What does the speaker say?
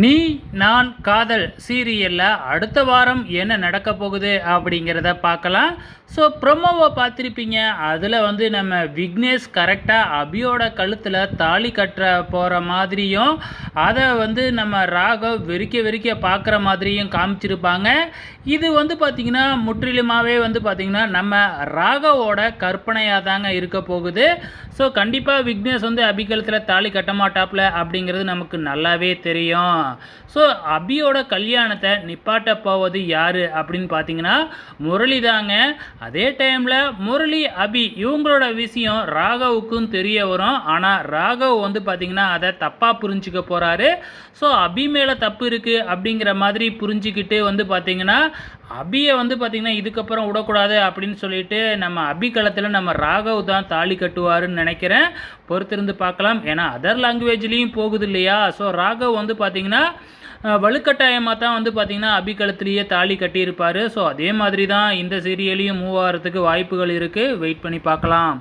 நீ நான் காதல் சீரியலில் அடுத்த வாரம் என்ன நடக்க போகுது அப்படிங்கிறத பார்க்கலாம். ஸோ ப்ரொமோவை பார்த்துருப்பீங்க. அதில் வந்து நம்ம விக்னேஷ் கரெக்டாக அபியோட கழுத்தில் தாலி கட்டுற போகிற மாதிரியும் அதை வந்து நம்ம ராகவ் வெறிக்க வெறிக்க பார்க்குற மாதிரியும் காமிச்சிருப்பாங்க. இது வந்து பார்த்திங்கன்னா முற்றிலுமாகவே வந்து பார்த்திங்கன்னா நம்ம ராகவோட கற்பனையாக தாங்க இருக்க போகுது. ஸோ கண்டிப்பாக விக்னேஷ் வந்து அபி கழுத்தில் தாலி கட்ட மாட்டாப்ல அப்படிங்கிறது நமக்கு நல்லாவே தெரியும். ஸோ அபியோட கல்யாணத்தை நிப்பாட்ட போவது யார் அப்படின்னு பார்த்தீங்கன்னா முரளி தாங்க. அதே டைமில் முரளி அபி இவங்களோட விஷயம் ராகவுக்கும் தெரிய வரும். ஆனால் ராகவ் வந்து பார்த்திங்கன்னா அதை தப்பாக புரிஞ்சுக்க போகிறாரு ஸோ அபி மேலே தப்பு இருக்குது அப்படிங்கிற மாதிரி புரிஞ்சுக்கிட்டு வந்து பார்த்திங்கன்னா அபியை வந்து பார்த்திங்கன்னா இதுக்கப்புறம் விடக்கூடாது அப்படின்னு சொல்லிட்டு நம்ம அபி களத்தில் நம்ம ராகவ் தான் தாலி கட்டுவாருன்னு நினைக்கிறேன். பொறுத்திருந்து பார்க்கலாம். ஏன்னா அதர் லாங்குவேஜ்லேயும் போகுது இல்லையா? ஸோ ராகவ் வந்து பார்த்திங்கன்னா பார்த்திங்கன்னா வலுக்கட்டாயமாக தான் வந்து பார்த்திங்கன்னா அபி கழுத்துலேயே தாலி கட்டியிருப்பார். ஸோ அதே மாதிரி தான் இந்த சீரியலையும் மூவ் ஆகிறதுக்கு வாய்ப்புகள் இருக்குது வெயிட் பண்ணி பார்க்கலாம்.